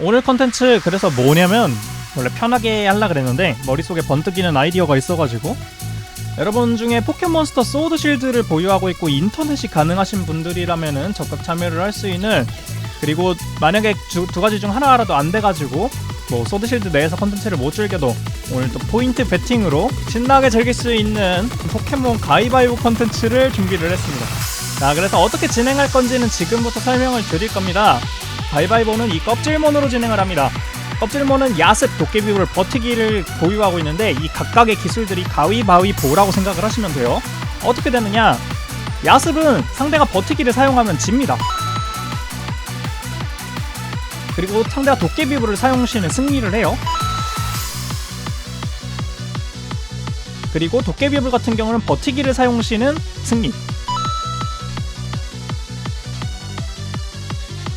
오늘 컨텐츠 그래서 뭐냐면 원래 편하게 하려 그랬는데 머릿속에 번뜩이는 아이디어가 있어가지고 여러분 중에 포켓몬스터 소드 실드를 보유하고 있고 인터넷이 가능하신 분들이라면은 적극 참여를 할 수 있는 그리고 만약에 주- 두 가지 중 하나라도 안 돼가지고 뭐 소드 실드 내에서 컨텐츠를 못 즐겨도 오늘 또 포인트 배팅으로 신나게 즐길 수 있는 포켓몬 가위바위보 컨텐츠를 준비를 했습니다. 자 그래서 어떻게 진행할 건지는 지금부터 설명을 드릴 겁니다. 가위바위보는 이 껍질몬으로 진행을 합니다. 껍질몬은 야습, 도깨비불, 버티기를 보유하고 있는데 이 각각의 기술들이 가위바위보라고 생각을 하시면 돼요. 어떻게 되느냐? 야습은 상대가 버티기를 사용하면 집니다. 그리고 상대가 도깨비불을 사용 시는 승리를 해요. 그리고 도깨비불 같은 경우는 버티기를 사용 시는 승리.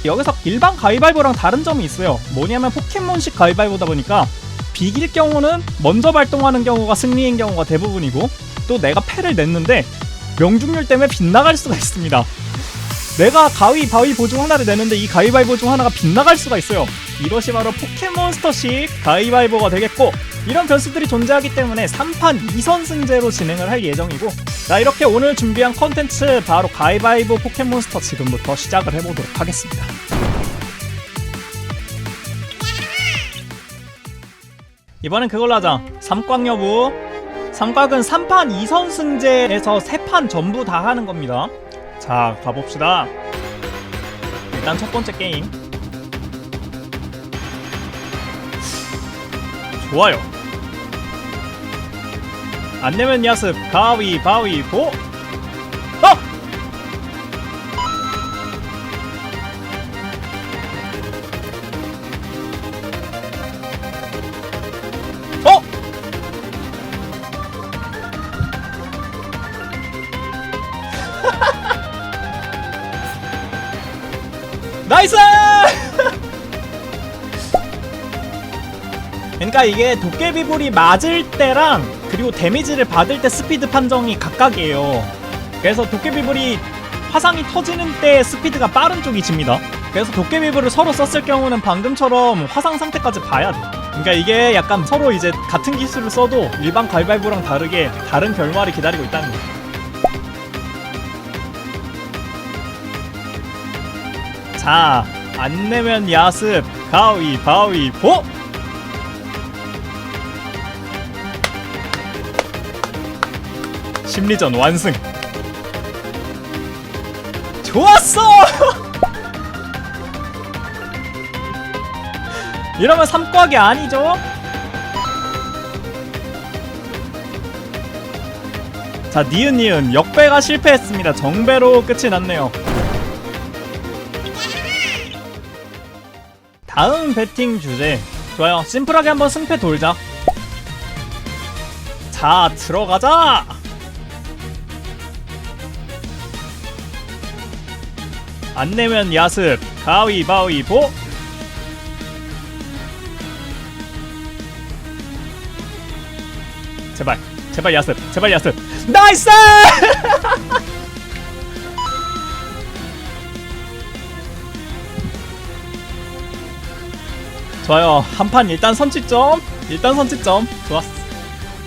여기서 일반 가위바위보랑 다른 점이 있어요. 뭐냐면 포켓몬식 가위바위보다 보니까 비길 경우는 먼저 발동하는 경우가 승리인 경우가 대부분이고 또 내가 패를 냈는데 명중률 때문에 빗나갈 수가 있습니다. 내가 가위바위보 중 하나를 내는데 이 가위바위보 중 하나가 빗나갈 수가 있어요. 이것이 바로 포켓몬스터식 가위바위보가 되겠고 이런 변수들이 존재하기 때문에 3판 2선승제로 진행을 할 예정이고 자 이렇게 오늘 준비한 컨텐츠 바로 가위바위보 포켓몬스터 지금부터 시작을 해보도록 하겠습니다. 이번엔 그걸로 하자. 삼광 여부. 삼곽은 3판 2선 승제에서 3판 전부 다 하는 겁니다. 자, 가봅시다. 일단 첫 번째 게임. 좋아요. 안 내면 야습 가위 바위 보. 어! 어! 나이스! 그러니까 이게 도깨비불이 맞을 때랑 그리고 데미지를 받을 때 스피드 판정이 각각이에요. 그래서 도깨비불이 화상이 터지는 때 스피드가 빠른 쪽이 집니다. 그래서 도깨비불을 서로 썼을 경우는 방금처럼 화상 상태까지 봐야 돼. 그러니까 이게 약간 서로 이제 같은 기술을 써도 일반 가위바위보랑 다르게 다른 결말이 기다리고 있다는 거예요. 자, 안 내면 야습 가위바위보! 심리전 완승. 좋았어! 이러면 삼곽이 아니죠? 자, 니은니은 역배가 실패했습니다. 정배로 끝이 났네요. 다음 배팅 주제. 좋아요. 심플하게 한번 승패 돌자. 자, 들어가자! 안 내면 야습. 가위바위보. 제발 제발 야습 제발 야습. 나이스! 좋아요. 한판 일단 선취점. 일단 선취점. 좋았어.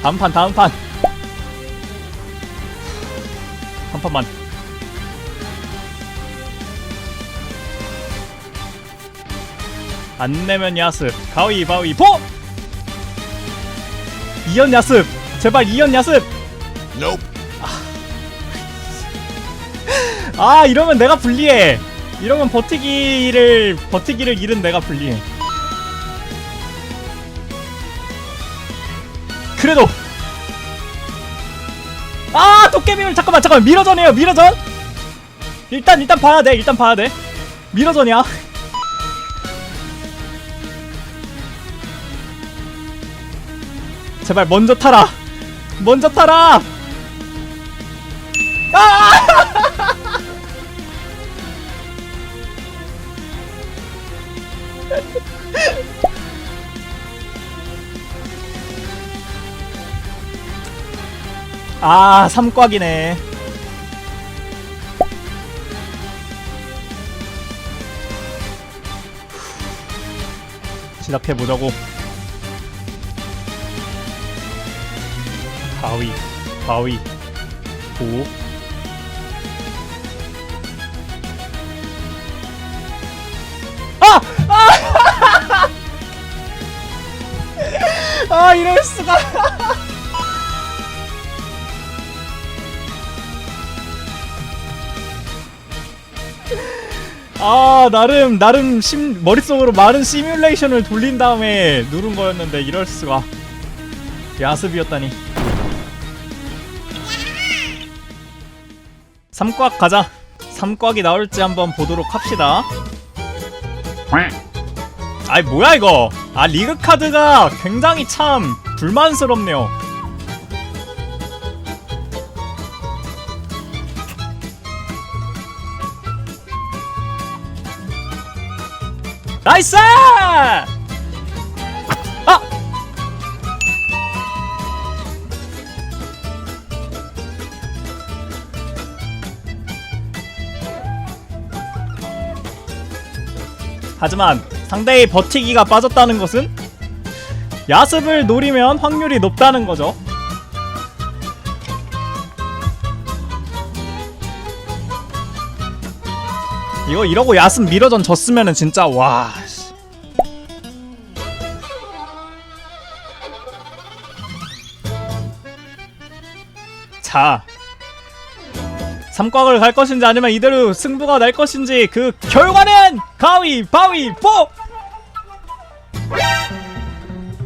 다음 판 다음 판 한 판만 안 내면 야습. 가위바위보 이연 야습. 제발 이연 야습. Nope. 아 이러면 내가 불리해. 이러면 버티기를 버티기를 잃은 내가 불리해. 그래도. 아 도깨비를 잠깐만 잠깐만. 미러전이에요 미러전? 일단 일단 봐야 돼 일단 봐야 돼. 미러전이야 제발 먼저 타라 먼저 타라 아 아, 삼곽이네. 시작해 보자고. 가위, 보. 아! 아! 아 이럴 수가. 아 나름 나름 심, 머릿속으로 많은 시뮬레이션을 돌린 다음에 누른 거였는데 이럴 수가 야습이었다니 삼꽉 가자. 삼꽉이 나올지 한번 보도록 합시다. 아이 뭐야 이거? 아 리그 카드가 굉장히 참 불만스럽네요. 나이스! 하지만 상대의 버티기가 빠졌다는 것은 야습을 노리면 확률이 높다는 거죠. 이거 이러고 야습 미러전 졌으면은 진짜 와. 씨. 자. 삼곽을 갈 것인지 아니면 이대로 승부가 날 것인지 그 결과는 가위 바위 보!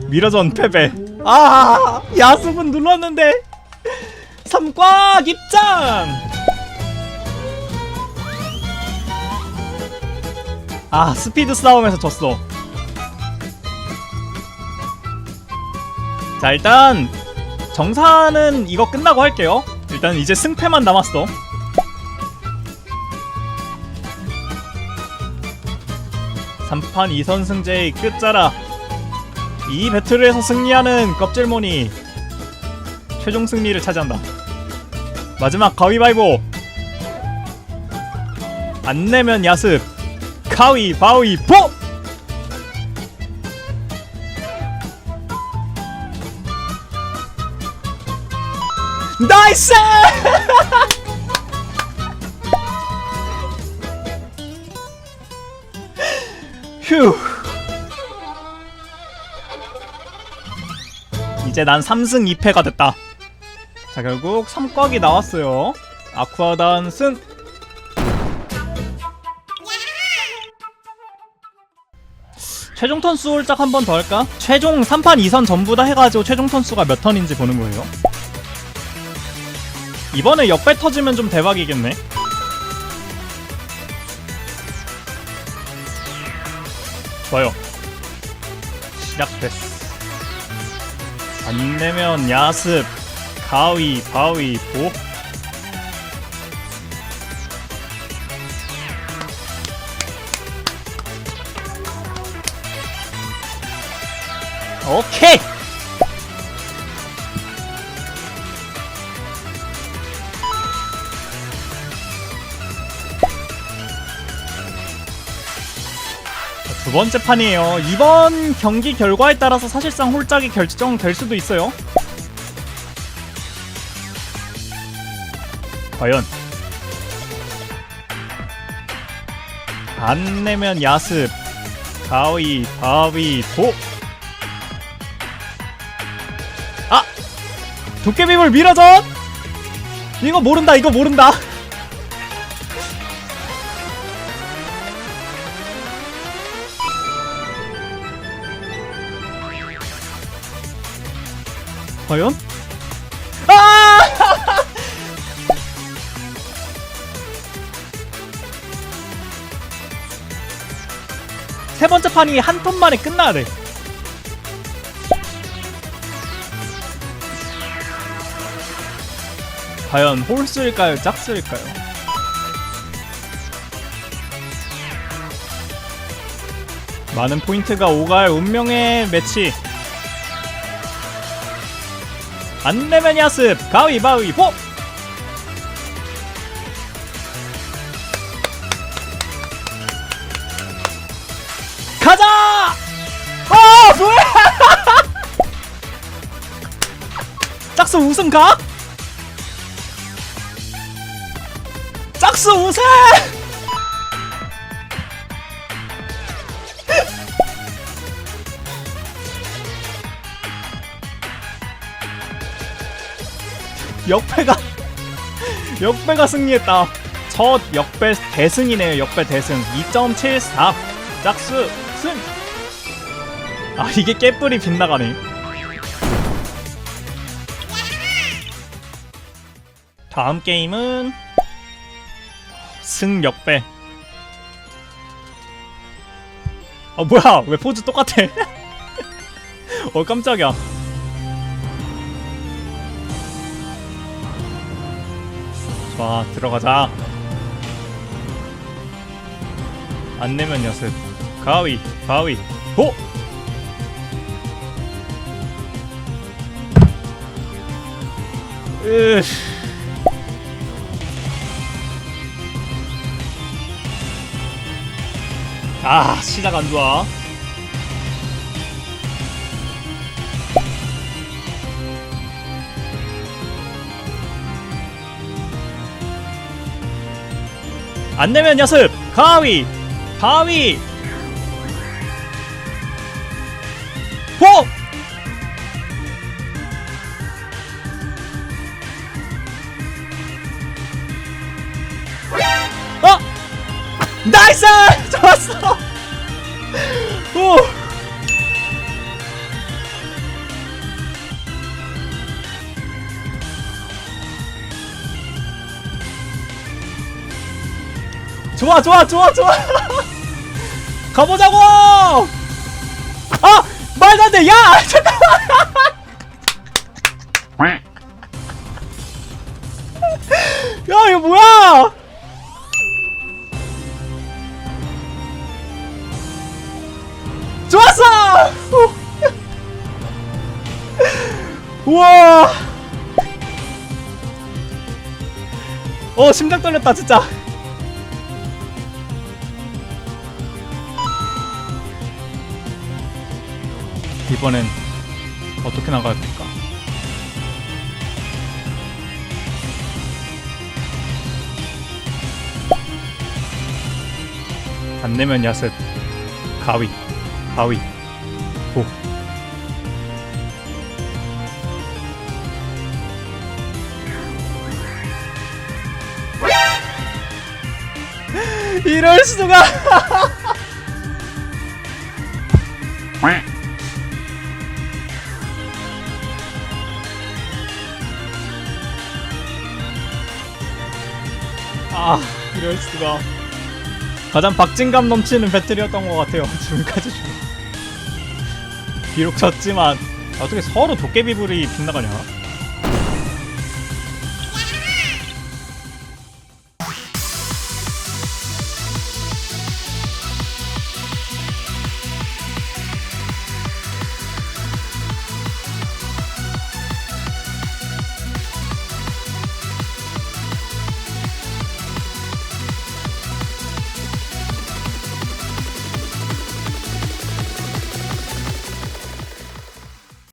미러전 패배. 아 야습은 눌렀는데. 삼곽 입장! 아 스피드 싸움에서 졌어. 자 일단 정사는 이거 끝나고 할게요. 일단 이제 승패만 남았어 삼판 2선승제의 끝자락. 이 배틀에서 승리하는 껍질모니 최종 승리를 차지한다. 마지막 가위바위보. 안 내면 야습. 가위바위보 나이스 이제 난 3승 2패가 됐다. 자 결국 3꽉이 나왔어요. 아쿠아단 승. 최종 턴수 홀짝 한 번 더 할까? 최종 3판 2선 전부 다 해가지고 최종 턴수가 몇 턴인지 보는 거예요. 이번에 역배 터지면 좀 대박이겠네. 좋아요. 시작됐어 안 내면 야습 가위 바위 보. 오케이 번째 판이에요. 이번 경기 결과에 따라서 사실상 홀짝이 결정될 수도 있어요. 과연 안 내면 야습 가위 바위 보 아! 도깨비물 밀어전! 이거 모른다 이거 모른다 과연? 아! 세 번째 판이 한 턴 만에 끝나야 돼. 과연 홀수일까요? 짝수일까요? 많은 포인트가 오갈 운명의 매치. 안 내면 야습 가위바위보! 가자! 아 뭐야! 짝수 우승 가? 짝수 우승! 역배가 역배가 승리했다. 첫 역배 대승이네요. 역배 대승 2.74 짝수 승. 아 이게 깨뿔이 빗나가네. 다음 게임은 승 역배. 아 뭐야 왜 포즈 똑같아? 어 깜짝이야. 좋아 들어가자. 안 내면 연습. 가위 가위 보. 으. 아 시작 안 좋아. 안 내면 연습 가위 바위 보 어! 나이스! 좋았어! 오! 좋아 좋아 좋아 좋아. 가보자고! 아! 말도 안돼! 야! 잠깐만! 야 이거 뭐야? 좋았어! 우와! 어 심장 떨렸다 진짜 이번엔 어떻게 나가야 될까? 안 내면 야습 가위. 바위. 보 이럴 수가 아 이럴 수가. 가장 박진감 넘치는 배틀이었던 것 같아요 지금까지 중 비록 졌지만 어떻게 서로 도깨비불이 빗나가냐